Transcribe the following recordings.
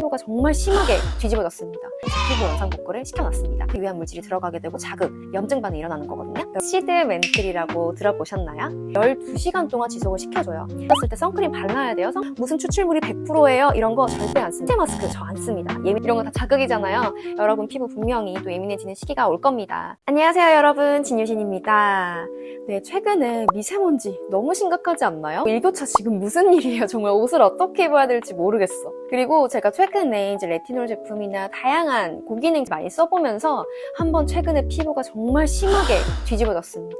피부가 정말 심하게 뒤집어졌습니다. 피부 원상 복구를 시켜놨습니다. 유해한 물질이 들어가게 되고 자극, 염증 반응이 일어나는 거거든요. 시드 멘틀이라고 들어보셨나요? 12시간 동안 지속을 시켜줘요. 썼을 때 선크림 발라야 돼요. 선- 무슨 추출물이 100%예요? 이런 거 절대 안 씁니다. 마스크 저 안 씁니다. 예민 이런 거 다 자극이잖아요. 여러분 피부 분명히 또 예민해지는 시기가 올 겁니다. 안녕하세요 여러분 진유신입니다. 네 최근에 미세먼지 너무 심각하지 않나요? 일교차 지금 무슨 일이에요? 정말 옷을 어떻게 입어야 될지 모르겠어. 그리고 제가 최근에 이제 레티놀 제품이나 다양한 고기능 많이 써보면서 한번 최근에 피부가 정말 심하게 뒤집어졌습니다.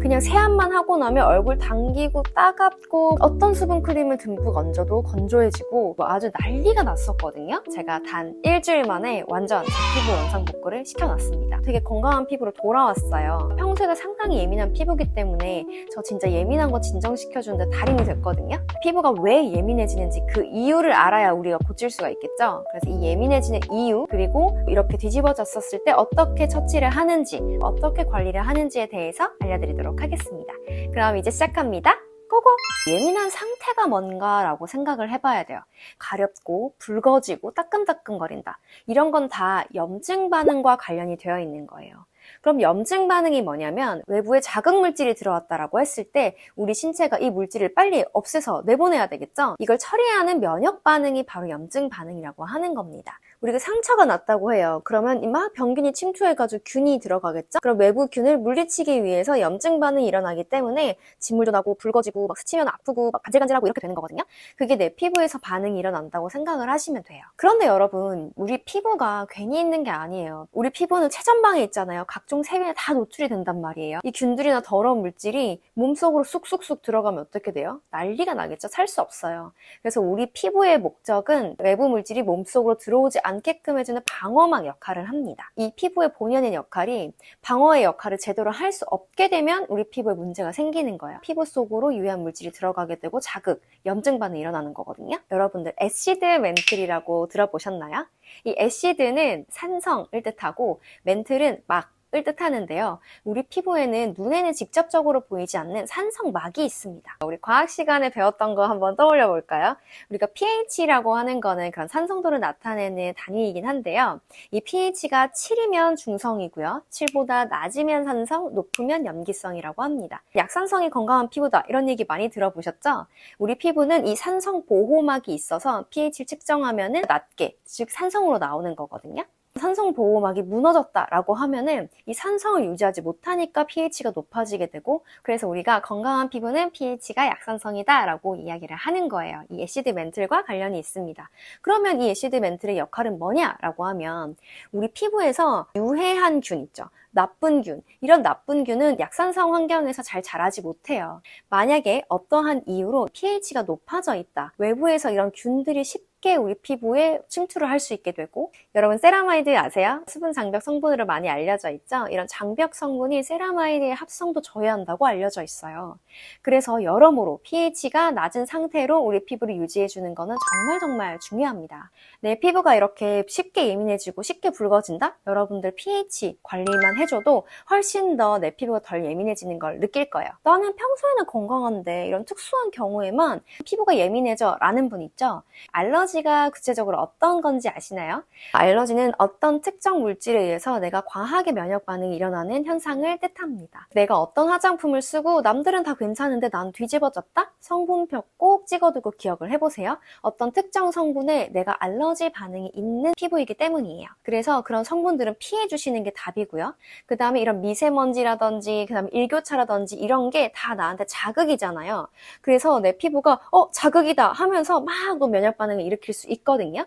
그냥 세안만 하고 나면 얼굴 당기고 따갑고 어떤 수분 크림을 듬뿍 얹어도 건조해지고 뭐 아주 난리가 났었거든요. 제가 단 일주일 만에 완전 제 피부 원상 복구를 시켜놨습니다. 되게 건강한 피부로 돌아왔어요. 평소에도 상당히 예민한 피부기 때문에 저 진짜 예민한 거 진정시켜주는데 달인이 됐거든요. 피부가 왜 예민해지는지 그 이유를 알아야 우리 가 고칠 수가 있겠죠. 그래서 이 예민해지는 이유 그리고 이렇게 뒤집어졌었을 때 어떻게 처치를 하는지 어떻게 관리를 하는지에 대해서 알려드리도록 하겠습니다. 그럼 이제 시작합니다. 고고! 예민한 상태가 뭔가라고 생각을 해봐야 돼요. 가렵고 붉어지고 따끔따끔거린다. 이런 건 다 염증 반응과 관련이 되어 있는 거예요. 그럼 염증 반응이 뭐냐면 외부에 자극 물질이 들어왔다라고 했을 때 우리 신체가 이 물질을 빨리 없애서 내보내야 되겠죠? 이걸 처리하는 면역 반응이 바로 염증 반응이라고 하는 겁니다. 우리가 상처가 났다고 해요. 그러면 막 병균이 침투해가지고 균이 들어가겠죠? 그럼 외부 균을 물리치기 위해서 염증 반응이 일어나기 때문에 진물도 나고 붉어지고 막 스치면 아프고 막 간질간질하고 이렇게 되는 거거든요. 그게 내 피부에서 반응이 일어난다고 생각을 하시면 돼요. 그런데 여러분, 우리 피부가 괜히 있는 게 아니에요. 우리 피부는 체전방에 있잖아요. 각종 세균에 다 노출이 된단 말이에요. 이 균들이나 더러운 물질이 몸속으로 쑥쑥쑥 들어가면 어떻게 돼요? 난리가 나겠죠. 살 수 없어요. 그래서 우리 피부의 목적은 외부 물질이 몸속으로 들어오지 않게끔 해주는 방어막 역할을 합니다. 이 피부의 본연의 역할이 방어의 역할을 제대로 할 수 없게 되면 우리 피부에 문제가 생기는 거예요. 피부 속으로 유해한 물질이 들어가게 되고 자극, 염증 반응이 일어나는 거거든요. 여러분들 애시드 멘틀이라고 들어보셨나요? 이 애시드는 산성을 뜻하고 멘틀은 막 을 뜻하는데요. 우리 피부에는 눈에는 직접적으로 보이지 않는 산성막이 있습니다. 우리 과학 시간에 배웠던 거 한번 떠올려 볼까요? 우리가 pH라고 하는 거는 그런 산성도를 나타내는 단위이긴 한데요. 이 pH가 7이면 중성이고요. 7보다 낮으면 산성, 높으면 염기성이라고 합니다. 약산성이 건강한 피부다 이런 얘기 많이 들어보셨죠? 우리 피부는 이 산성 보호막이 있어서 pH를 측정하면은 낮게, 즉 산성으로 나오는 거거든요. 산성 보호막이 무너졌다라고 하면은 이 산성을 유지하지 못하니까 pH가 높아지게 되고 그래서 우리가 건강한 피부는 pH가 약산성이다라고 이야기를 하는 거예요. 이 애시드 멘틀과 관련이 있습니다. 그러면 이 애시드 멘틀의 역할은 뭐냐라고 하면 우리 피부에서 유해한 균 있죠. 나쁜 균. 이런 나쁜 균은 약산성 환경에서 잘 자라지 못해요. 만약에 어떠한 이유로 pH가 높아져 있다. 외부에서 이런 균들이 쉽게 우리 피부에 침투를 할 수 있게 되고 여러분 세라마이드 아세요? 수분 장벽 성분으로 많이 알려져 있죠? 이런 장벽 성분이 세라마이드의 합성도 저해한다고 알려져 있어요. 그래서 여러모로 pH가 낮은 상태로 우리 피부를 유지해 주는 거는 정말 정말 중요합니다. 내 피부가 이렇게 쉽게 예민해지고 쉽게 붉어진다? 여러분들 pH 관리만 해줘도 훨씬 더 내 피부가 덜 예민해지는 걸 느낄 거예요. 나는 평소에는 건강한데 이런 특수한 경우에만 피부가 예민해져 라는 분 있죠? 알러지 가 구체적으로 어떤 건지 아시나요? 알러지는 어떤 특정 물질에 의해서 내가 과하게 면역 반응이 일어나는 현상을 뜻합니다. 내가 어떤 화장품을 쓰고 남들은 다 괜찮은데 난 뒤집어졌다? 성분표 꼭 찍어두고 기억을 해보세요. 어떤 특정 성분에 내가 알러지 반응이 있는 피부이기 때문이에요. 그래서 그런 성분들은 피해 주시는 게 답이고요. 그 다음에 이런 미세먼지라든지, 그 다음에 일교차라든지 이런 게 다 나한테 자극이잖아요. 그래서 내 피부가 어 자극이다 하면서 막또 면역 반응을 일으 킬 수 있거든요.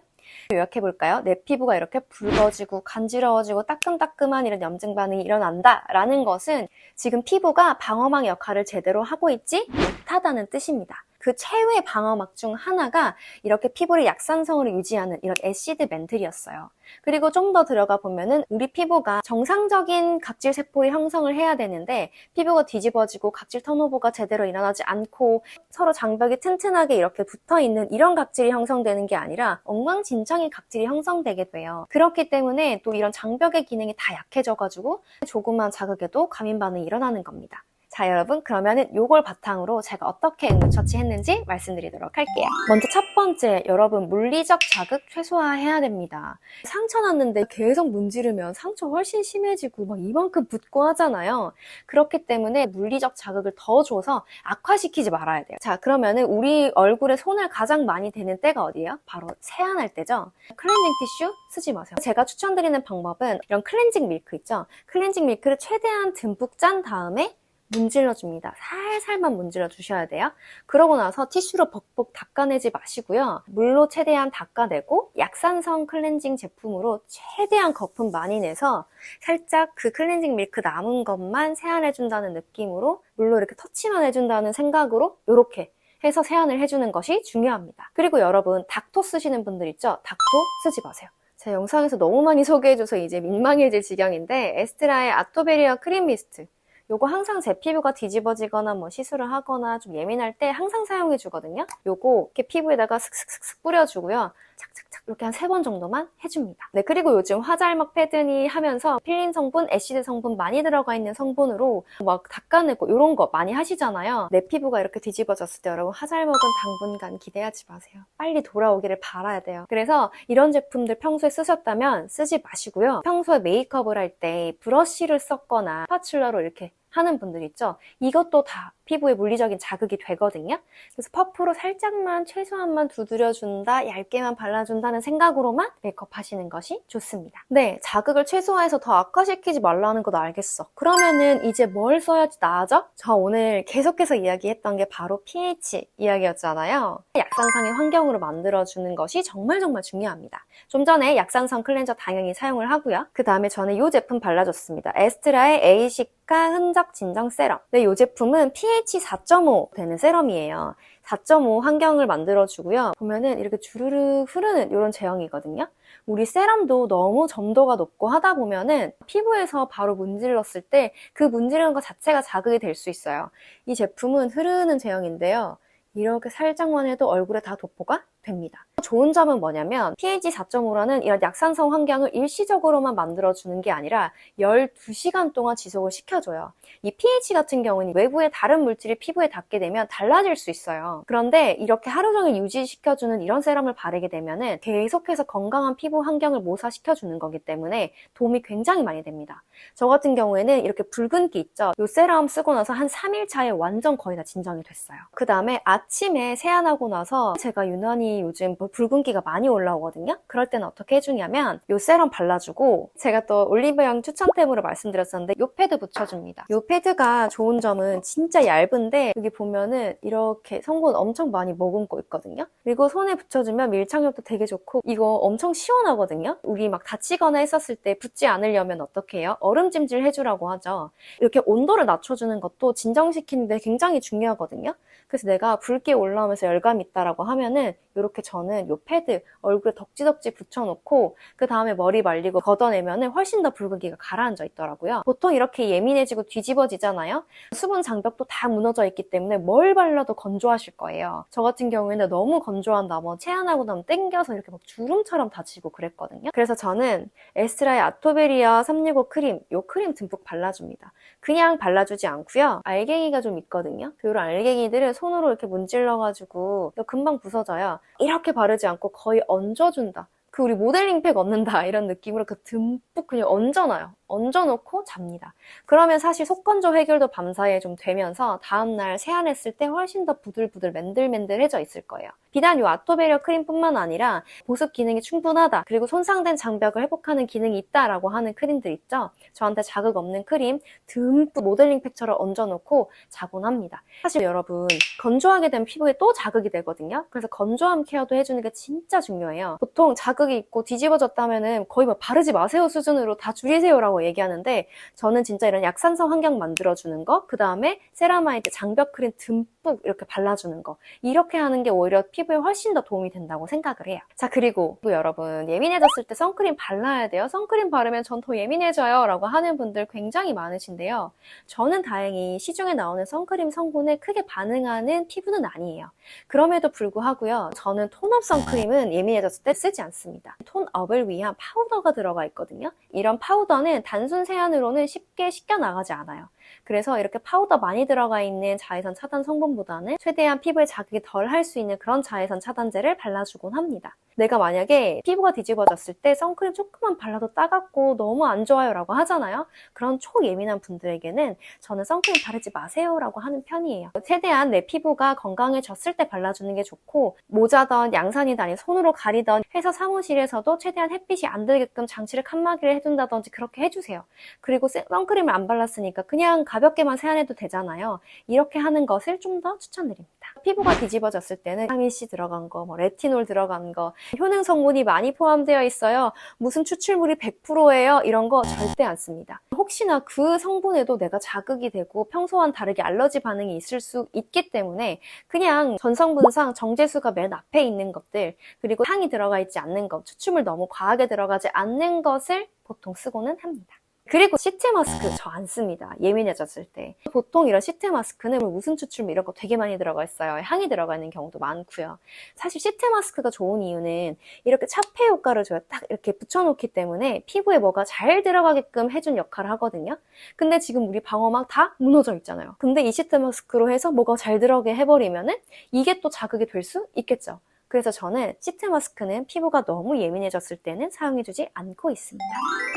요약해 볼까요? 내 피부가 이렇게 붉어지고 간지러워지고 따끔따끔한 이런 염증 반응이 일어난다 라는 것은 지금 피부가 방어막 역할을 제대로 하고 있지 못하다는 뜻입니다. 그 최후의 방어막 중 하나가 이렇게 피부를 약산성으로 유지하는 이런 애시드 멘틀이었어요. 그리고 좀 더 들어가 보면은 우리 피부가 정상적인 각질 세포의 형성을 해야 되는데 피부가 뒤집어지고 각질 턴오버가 제대로 일어나지 않고 서로 장벽이 튼튼하게 이렇게 붙어 있는 이런 각질이 형성되는 게 아니라 엉망진창의 각질이 형성되게 돼요. 그렇기 때문에 또 이런 장벽의 기능이 다 약해져가지고 조그만 자극에도 감인 반응이 일어나는 겁니다. 자, 여러분, 그러면은 요걸 바탕으로 제가 어떻게 응급 처치했는지 말씀드리도록 할게요. 먼저 첫 번째, 여러분, 물리적 자극 최소화해야 됩니다. 상처 났는데 계속 문지르면 상처 훨씬 심해지고 막 이만큼 붓고 하잖아요. 그렇기 때문에 물리적 자극을 더 줘서 악화시키지 말아야 돼요. 자, 그러면은 우리 얼굴에 손을 가장 많이 대는 때가 어디예요? 바로 세안할 때죠. 클렌징 티슈 쓰지 마세요. 제가 추천드리는 방법은 이런 클렌징 밀크 있죠? 클렌징 밀크를 최대한 듬뿍 짠 다음에 문질러 줍니다. 살살만 문질러 주셔야 돼요. 그러고 나서 티슈로 벅벅 닦아내지 마시고요. 물로 최대한 닦아내고 약산성 클렌징 제품으로 최대한 거품 많이 내서 살짝 그 클렌징 밀크 남은 것만 세안해준다는 느낌으로 물로 이렇게 터치만 해준다는 생각으로 이렇게 해서 세안을 해주는 것이 중요합니다. 그리고 여러분 닥토 쓰시는 분들 있죠? 닥토 쓰지 마세요. 제 영상에서 너무 많이 소개해줘서 이제 민망해질 지경인데 에스트라의 아토베리아 크림 미스트 요거 항상 제 피부가 뒤집어지거나 뭐 시술을 하거나 좀 예민할 때 항상 사용해 주거든요. 요거 이렇게 피부에다가 슥슥슥슥 뿌려주고요. 착착착 이렇게 한 세 번 정도만 해줍니다. 네 그리고 요즘 화잘먹 패드니 하면서 필린 성분, 애시드 성분 많이 들어가 있는 성분으로 막 닦아내고 이런 거 많이 하시잖아요. 내 피부가 이렇게 뒤집어졌을 때 여러분 화잘먹은 당분간 기대하지 마세요. 빨리 돌아오기를 바라야 돼요. 그래서 이런 제품들 평소에 쓰셨다면 쓰지 마시고요. 평소에 메이크업을 할 때 브러쉬를 썼거나 스파츌러로 이렇게 하는 분들 있죠. 이것도 다 피부에 물리적인 자극이 되거든요. 그래서 퍼프로 살짝만 최소한만 두드려준다, 얇게만 발라준다는 생각으로만 메이크업 하시는 것이 좋습니다. 네, 자극을 최소화해서 더 악화시키지 말라는 것도 알겠어. 그러면은 이제 뭘 써야지 나아져? 저 오늘 계속해서 이야기했던 게 바로 pH 이야기였잖아요. 약산성의 환경으로 만들어주는 것이 정말 정말 중요합니다. 좀 전에 약산성 클렌저 당연히 사용을 하고요. 그 다음에 저는 이 제품 발라줬습니다. 에스트라의 에이시카 흔적 진정 세럼. 네, 이 제품은 pH 4.5 되는 세럼이에요. 4.5 환경을 만들어주고요. 보면은 이렇게 주르륵 흐르는 이런 제형이거든요. 우리 세럼도 너무 점도가 높고 하다 보면은 피부에서 바로 문질렀을 때 그 문지르는 것 자체가 자극이 될 수 있어요. 이 제품은 흐르는 제형인데요. 이렇게 살짝만 해도 얼굴에 다 도포가 됩니다. 좋은 점은 뭐냐면 pH 4.5라는 이런 약산성 환경을 일시적으로만 만들어주는 게 아니라 12시간 동안 지속을 시켜줘요. 이 pH 같은 경우는 외부의 다른 물질이 피부에 닿게 되면 달라질 수 있어요. 그런데 이렇게 하루 종일 유지시켜주는 이런 세럼을 바르게 되면 계속해서 건강한 피부 환경을 모사시켜주는 거기 때문에 도움이 굉장히 많이 됩니다. 저 같은 경우에는 이렇게 붉은기 있죠? 이 세럼 쓰고 나서 한 3일 차에 완전 거의 다 진정이 됐어요. 그 다음에 아 침에 세안하고 나서 제가 유난히 요즘 뭐 붉은기가 많이 올라오거든요. 그럴 때는 어떻게 해주냐면 이 세럼 발라주고 제가 또 올리브영 추천템으로 말씀드렸었는데 이 패드 붙여줍니다. 이 패드가 좋은 점은 진짜 얇은데 여기 보면은 이렇게 성분 엄청 많이 머금고 있거든요. 그리고 손에 붙여주면 밀착력도 되게 좋고 이거 엄청 시원하거든요. 우리 막 다치거나 했었을 때 붙지 않으려면 어떻게 해요? 얼음찜질 해주라고 하죠. 이렇게 온도를 낮춰주는 것도 진정시키는데 굉장히 중요하거든요. 그래서 내가 붉게 올라오면서 열감이 있다라고 하면은 이렇게 저는 이 패드 얼굴에 덕지덕지 붙여놓고 그 다음에 머리 말리고 걷어내면은 훨씬 더 붉은기가 가라앉아 있더라고요. 보통 이렇게 예민해지고 뒤집어지잖아요. 수분 장벽도 다 무너져 있기 때문에 뭘 발라도 건조하실 거예요. 저 같은 경우에는 너무 건조한 나머 체안하고 나면 땡겨서 이렇게 막 주름처럼 다지고 그랬거든요. 그래서 저는 에스트라의 아토베리아 365 크림 이 크림 듬뿍 발라줍니다. 그냥 발라주지 않고요. 알갱이가 좀 있거든요. 이런 알갱이들을 손으로 이렇게 문 질러가지고 금방 부서져요. 이렇게 바르지 않고 거의 얹어준다. 그 우리 모델링 팩 얹는다 이런 느낌으로 그 듬뿍 그냥 얹어놔요. 얹어놓고 잡니다. 그러면 사실 속건조 해결도 밤사이에 좀 되면서 다음날 세안했을 때 훨씬 더 부들부들 맨들맨들해져 있을 거예요. 비단 이 아토베리아 크림뿐만 아니라 보습 기능이 충분하다. 그리고 손상된 장벽을 회복하는 기능이 있다라고 하는 크림들 있죠. 저한테 자극 없는 크림 듬뿍 모델링 팩처럼 얹어놓고 자곤 합니다. 사실 여러분 건조하게 되면 피부에 또 자극이 되거든요. 그래서 건조함 케어도 해주는 게 진짜 중요해요. 보통 자극이 있고 뒤집어졌다면 거의 뭐 바르지 마세요 수준으로 다 줄이세요라고 얘기하는데 저는 진짜 이런 약산성 환경 만들어주는 거, 그 다음에 세라마이드 장벽 크림 듬뿍 이렇게 발라주는 거 이렇게 하는 게 오히려 피부 에 훨씬 더 도움이 된다고 생각을 해요. 자 그리고 또 여러분 예민해졌을 때 선크림 발라야 돼요. 선크림 바르면 전 더 예민해져요 라고 하는 분들 굉장히 많으신데요. 저는 다행히 시중에 나오는 선크림 성분에 크게 반응하는 피부는 아니에요. 그럼에도 불구하고요. 저는 톤업 선크림은 예민해졌을 때 쓰지 않습니다. 톤업을 위한 파우더가 들어가 있거든요. 이런 파우더는 단순 세안으로는 쉽게 씻겨 나가지 않아요. 그래서 이렇게 파우더 많이 들어가 있는 자외선 차단 성분보다는 최대한 피부에 자극이 덜 할 수 있는 그런 자외선 차단제를 발라주곤 합니다. 내가 만약에 피부가 뒤집어졌을 때 선크림 조금만 발라도 따갑고 너무 안 좋아요 라고 하잖아요. 그런 초예민한 분들에게는 저는 선크림 바르지 마세요 라고 하는 편이에요. 최대한 내 피부가 건강해졌을 때 발라주는 게 좋고 모자던 양산이든 아니 손으로 가리던 회사 사무실에서도 최대한 햇빛이 안 들게끔 장치를 칸막이를 해둔다든지 그렇게 해주세요. 그리고 세- 선크림을 안 발랐으니까 그냥 가볍게만 세안해도 되잖아요. 이렇게 하는 것을 좀 더 추천드립니다. 피부가 뒤집어졌을 때는 비타민 C 들어간 거, 뭐 레티놀 들어간 거, 효능 성분이 많이 포함되어 있어요. 무슨 추출물이 100%예요. 이런 거 절대 안 씁니다. 혹시나 그 성분에도 내가 자극이 되고 평소와는 다르게 알러지 반응이 있을 수 있기 때문에 그냥 전성분상 정제수가 맨 앞에 있는 것들 그리고 향이 들어가 있지 않는 것, 추출물 너무 과하게 들어가지 않는 것을 보통 쓰고는 합니다. 그리고 시트 마스크 저 안 씁니다. 예민해졌을 때. 보통 이런 시트 마스크는 뭐 무슨 추출물 이런 거 되게 많이 들어가 있어요. 향이 들어가 있는 경우도 많고요. 사실 시트 마스크가 좋은 이유는 이렇게 차폐 효과를 줘요. 딱 이렇게 붙여놓기 때문에 피부에 뭐가 잘 들어가게끔 해준 역할을 하거든요. 근데 지금 우리 방어막 다 무너져 있잖아요. 근데 이 시트 마스크로 해서 뭐가 잘 들어가게 해버리면은 이게 또 자극이 될 수 있겠죠. 그래서 저는 시트 마스크는 피부가 너무 예민해졌을 때는 사용해주지 않고 있습니다.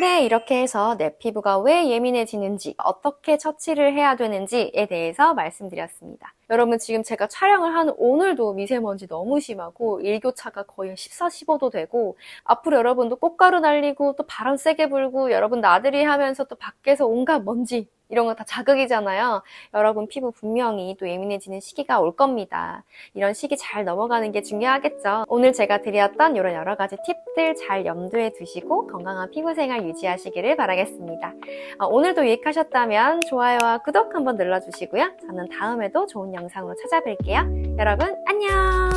네, 이렇게 해서 내 피부가 왜 예민해지는지, 어떻게 처치를 해야 되는지에 대해서 말씀드렸습니다. 여러분, 지금 제가 촬영을 하는 오늘도 미세먼지 너무 심하고, 일교차가 거의 14, 15도 되고, 앞으로 여러분도 꽃가루 날리고, 또 바람 세게 불고, 여러분 나들이 하면서 또 밖에서 온갖 먼지, 이런 거 다 자극이잖아요. 여러분 피부 분명히 또 예민해지는 시기가 올 겁니다. 이런 시기 잘 넘어가는 게 중요하겠죠. 오늘 제가 드렸던 이런 여러 가지 팁들 잘 염두에 두시고 건강한 피부 생활 유지하시기를 바라겠습니다. 어, 오늘도 유익하셨다면 좋아요와 구독 한번 눌러주시고요. 저는 다음에도 좋은 영상으로 찾아뵐게요. 여러분 안녕!